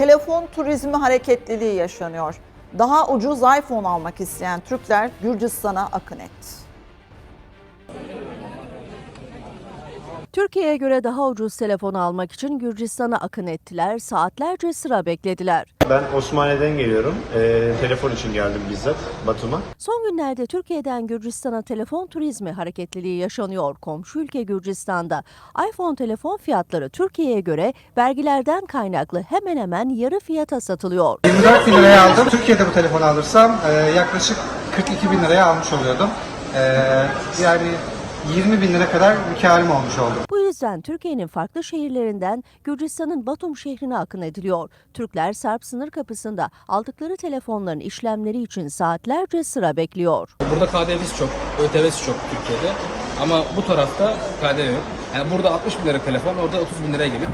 telefon turizmi hareketliliği yaşanıyor. Daha ucuz iPhone almak isteyen Türkler Gürcistan'a akın etti. Türkiye'ye göre daha ucuz telefon almak için Gürcistan'a akın ettiler, saatlerce sıra beklediler. Ben Osmaniye'den geliyorum. Ee, telefon için geldim bizzat Batum'a. Son günlerde Türkiye'den Gürcistan'a telefon turizmi hareketliliği yaşanıyor. Komşu ülke Gürcistan'da iPhone telefon fiyatları Türkiye'ye göre vergilerden kaynaklı hemen hemen yarı fiyata satılıyor. 24 bin liraya aldım. Türkiye'de bu telefonu alırsam e, yaklaşık 42 bin liraya almış oluyordum. E, yani 20 bin lira kadar bir karım olmuş oldu. Bu yüzden Türkiye'nin farklı şehirlerinden Gürcistan'ın Batum şehrine akın ediliyor. Türkler Sarp sınır kapısında aldıkları telefonların işlemleri için saatlerce sıra bekliyor. Burada KDV'si çok, ÖTV'si çok Türkiye'de. Ama bu tarafta KDV yok. Yani burada 60 bin lira telefon, orada 30 bin liraya geliyor.